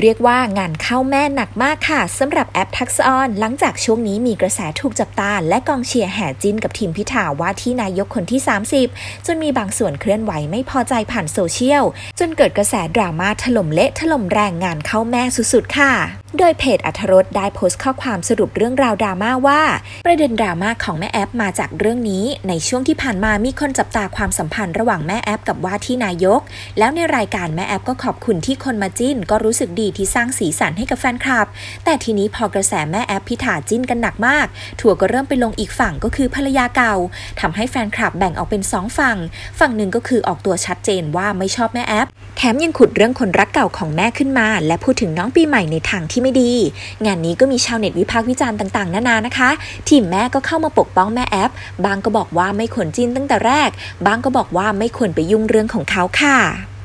เรียกว่างานเข้าแม่หนักมากค่ะสำหรับแอปทักษออนหลังจากช่วงนี้มีกระแสถูกจับตา และกองเชียร์แห่จิ้นกับทีมพิธาว่าที่นายกคนที่ 30 จนมีบางส่วนเคลื่อนไหวไม่พอใจผ่านโซเชียล จนเกิดกระแสดราม่าถล่มเละถล่มแรงงานเข้าแม่สุดๆค่ะ โดยเพจอัธรสได้โพสต์ข้อความสรุปเรื่องราวดราม่าว่า ประเด็นดราม่าของแม่แอปมาจากเรื่องนี้ ในช่วงที่ผ่านมามีคนจับตาความสัมพันธ์ระหว่างแม่แอปกับว่าที่นายก แล้วในรายการแม่แอปก็ขอบคุณที่คนมาจิ้นก็รู้สึกดีที่สร้างสีสันให้กับแฟนคลับ แต่ทีนี้พอกระแสแม่แอปพิธาจิ้นกันหนักมาก ถั่วก็เริ่มไปลงอีกฝั่งก็คือภรรยาเก่าทำให้แฟนคลับแบ่งออกเป็นสองฝั่ง ฝั่งหนึ่งก็คือออกตัวชัดเจนว่าไม่ชอบแม่แอป แถมยังขุดเรื่องคนรักเก่าของแม่ขึ้นมา และพูดถึงน้องปีใหม่ในทางที่ไม่ดี งานนี้ก็มีชาวเน็ตวิพากษ์วิจารณ์ต่างๆนานานะคะ ทีมแม่ก็เข้ามาปกป้องแม่แอป บางก็บอกว่าไม่ควรจิ้นตั้งแต่แรก บางก็บอกว่าไม่ควรไปยุ่งเรื่องของเขาค่ะ